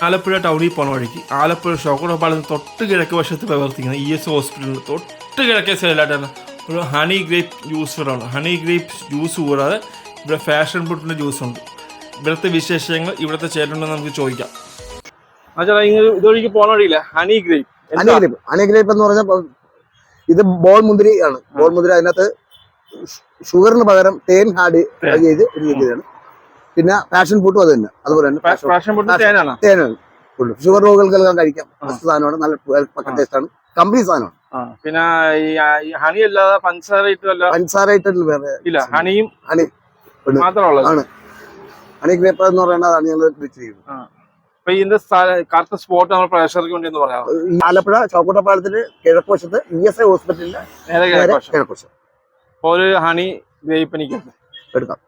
ആലപ്പുഴ ടൗണിൽ പോണ വഴിക്ക് ആലപ്പുഴ ഷോക്കോടെ പാലത്തിന് തൊട്ട് കിഴക്ക് വശത്ത് പ്രവർത്തിക്കുന്ന ഇ എസ് ഹോസ്പിറ്റലിൽ തൊട്ട് കിഴക്കേ സൈഡിലായിട്ടാണ് ഒരു ഹണി ഗ്രേപ്പ് ജ്യൂസ് ഫെയറാണ് ഹണി ഗ്രേപ്പ് ജ്യൂസ് കൂടാതെ ഇവിടെ ഫാഷൻ ഫുഡിന്റെ ജ്യൂസ് ഉണ്ട്. ഇവിടുത്തെ വിശേഷങ്ങൾ ഇവിടുത്തെ ചേട്ടനുണ്ടെന്ന് നമുക്ക് ചോദിക്കാം. അച്ഛാ ഇങ്ങനെ ഇതൊഴിക്ക് പോണ വഴിയില്ല? ഹണി ഗ്രേപ്പ് ഹണി ഗ്രേപ്സ് എന്ന് പറഞ്ഞാൽ ഇത് ബോൾ മുന്തിരി ആണ് ബോൾ മുന്തിരി അതിനകത്ത് ഷുഗറിന് പകരം തേൻ ഹാഡ്. ചെയ്ത് ഒരു രീതിയാണ് പിന്നെ പാഷൻ ഫുഡും അത് തന്നെ. അതുപോലെ തന്നെ തേനാണ്? ഷുഗർ രോഗികൾക്കെല്ലാം കഴിക്കാം. സാധനമാണ്. നല്ല പക്ക ടേസ്റ്റ് ആണ് കമ്പനി സാധനമാണ്. പിന്നെ ഹണി അല്ലാതെ പഞ്ചസാര പഞ്ചസാര വേറെ ഇല്ല ഹണിയും ഹണി ഉണ്ട്. ഹണി ആണ്. എന്ന് പറയുന്നത് അതാണ് ഞങ്ങൾ അപ്പൊ ഇതിന്റെ കറക്റ്റ് സ്പോട്ട് നമ്മൾ പ്രേക്ഷകർക്ക് വേണ്ടി എന്ന് പറയാം ആലപ്പുഴ ചോക്കോട്ടപ്പാലത്തിന് കിഴക്കുവശത്ത് ഇ എസ് ഐ ഹോസ്പിറ്റലിന്റെ കിഴക്കുവശം. ഒരു ഹണി ഗ്രേപ്പ് എടുക്കാം.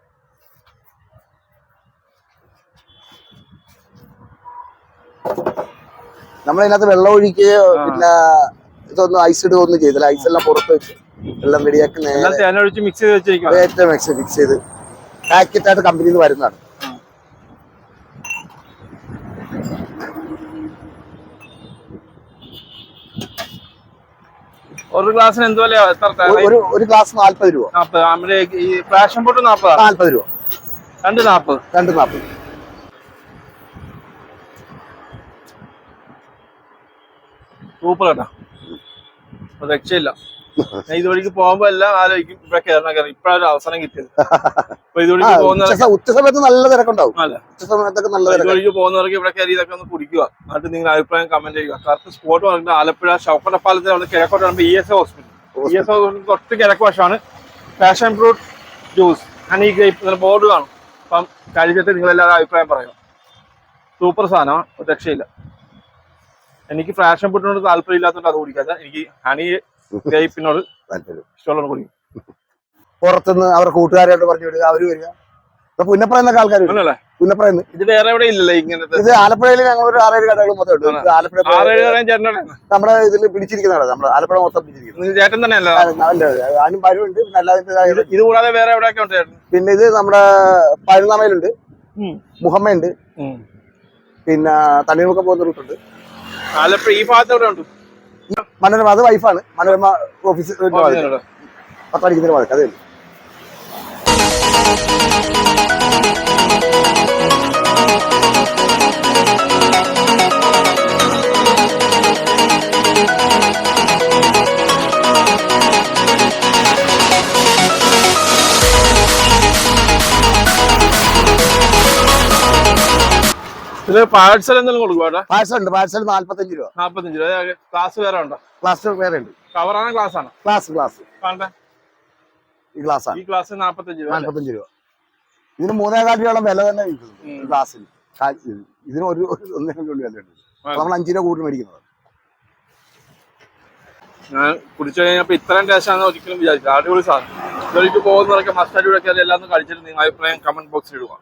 നമ്മളതിനകത്ത് വെള്ളം ഒഴിക്കുകയോ. പിന്നെ ഇതൊന്നും ഐസ് ഇടുക ഒന്നും ചെയ്തില്ല ഐസ് എല്ലാം പുറത്ത് വെച്ച് എല്ലാം റെഡിയാക്കി നേരെ മിക്സ് ചെയ്ത് ഏറ്റവും മിക്സ് മിക്സ് ചെയ്ത്. പാക്കറ്റായിട്ട് കമ്പനിയിൽ നിന്ന് വരുന്നതാണ്. ഒരു ഗ്ലാസ്സിന് എന്ത് വില ഒരു- ഒരു ഗ്ലാസ് നാല്പത് രൂപ. നാപ്പത് നമ്മുടെ ഈ പാഷൻ നാല്പത്? രൂപ. രണ്ട് നാപ്പത് രണ്ട് നാൽപ്പത് സൂപ്പർ കേട്ടാ രക്ഷയില്ല. ഞാൻ ഇതുവഴിക്ക് പോകുമ്പോ എല്ലാം ആലോചിക്കും. ഇവിടെ കയറണം കയറി ഇപ്പഴൊരു അവസരം കിട്ടിയത്. അപ്പൊ ആ ഇതുവഴിക്ക് പോകുന്ന ഉച്ച സമയത്ത് നല്ല തിരക്കുണ്ടാവും. ഉച്ച സമയത്തൊക്കെ നല്ല ഇതുവഴിക്ക് പോകുന്നവർക്ക് ഇവിടെ കയറി ഇതൊക്കെ ഒന്ന് കുടിക്കുക. എന്നിട്ട് നിങ്ങൾ അഭിപ്രായം കമന്റ് ചെയ്യുക. കറക്റ്റ് സ്പോട്ട് പറഞ്ഞിട്ട് ആലപ്പുഴ ഷൗക്കട്ടപ്പാലത്തിൽ അവിടെ കിഴക്കോട്ട് വരുമ്പോൾ E S hospital E S hospital തൊട്ട് കിഴക്ക് വശമാണ്. Passion fruit juice honey grape board കാണും. അപ്പം കഴിച്ചിട്ട് നിങ്ങൾ എല്ലാവരും അഭിപ്രായം പറയുക സൂപ്പർ സാധനമാണ്. രക്ഷയില്ല. എനിക്ക് ഫ്രാഷൻ ഫുഡിനോട് താല്പര്യം ഇല്ലാത്തതുകൊണ്ട് അത് കുടിക്കാതെ എനിക്ക് ഹണി ഗ്രേപ്പിനോട് താല്പര്യം. ഇഷ്ടമുള്ളത് കുടിക്കും പുറത്തുനിന്ന് അവരുടെ കൂട്ടുകാരായിട്ട് പറഞ്ഞു വിടുക അവർ വരിക. ആൾക്കാർ ഇത് വേറെ എവിടെ ഇല്ലല്ലേ ഇങ്ങനത്തെ? ഇത് ആലപ്പുഴയിൽ ഞങ്ങൾ ഒരു ആറേഴ് കടകൾ മൊത്തം ഉണ്ട്. ആലപ്പുഴ നമ്മുടെ ഇതിൽ പിടിച്ചിരിക്കുന്നതാണ്. നമ്മുടെ ആലപ്പുഴ മൊത്തം പിടിച്ചിരിക്കുന്നത്. ചേട്ടൻ പരുവുണ്ട്. പിന്നെ അല്ലാതെ ഇത് കൂടാതെ വേറെ എവിടെയൊക്കെ ഉണ്ട് പിന്നെ ഇത് നമ്മുടെ പതിനൊന്നാമയിലുണ്ട് ഉം. മുഹമ്മയുണ്ട്. പിന്നെ തണ്ണീർമുക്കം പോകുന്ന റൂട്ടുണ്ട് ആലപ്പുഴ ഈ ഭാഗത്ത് എവിടെ ഉണ്ട്? മനോരമ അത് വൈഫാണ് മനോരമ ഓഫീസ്. പത്തടിക്കുന്നതിന് വാതിൽ അതേ ഉള്ളൂ. ഇത് പാഴ്സൽ എന്തെങ്കിലും കൊടുക്കുവാട്ടെ പാഴ്സൽ ഉണ്ട്. പാഴ്സൽ നാല്പത്തഞ്ച് രൂപ. നാല്പത്തഞ്ച് രൂപ. ക്ലാസ് വേറെ ഉണ്ടോ? ക്ലാസ് വേറെ ഉണ്ട്. കവറാണ് ക്ലാസ് ആണ്? ക്ലാസ് ക്ലാസ് കാണട്ടെ ഈ ഗ്ലാസ് ആണ്. ഈ ക്ലാസ് നാപ്പത്തഞ്ച് രൂപ? നാല്പത്തഞ്ച് രൂപ. ഇതിന് മൂന്നേകാൽ രൂപയോളം വില തന്നെ കിട്ടും. ഗ്ലാസ്സിന് ഇതിന് ഒരു ഒന്നേകാൽ രൂപ വില ഉണ്ട് നമ്മൾ അഞ്ച് രൂപ കൂട്ടി മേടിക്കുന്നത്. ഞാൻ കുടിച്ചു കഴിഞ്ഞപ്പോ ഇത്രയും ടേസ്റ്റ് ആണെന്ന് ഒരിക്കലും വിചാരിച്ചില്ല. അടിപൊളി സാധനം. ഇതൊരിക്കൽ പോകുന്നവരൊക്കെ കയറി എല്ലാം കഴിച്ചിട്ട് നിങ്ങൾ അഭിപ്രായം കമന്റ് ബോക്സിൽ ഇടുക.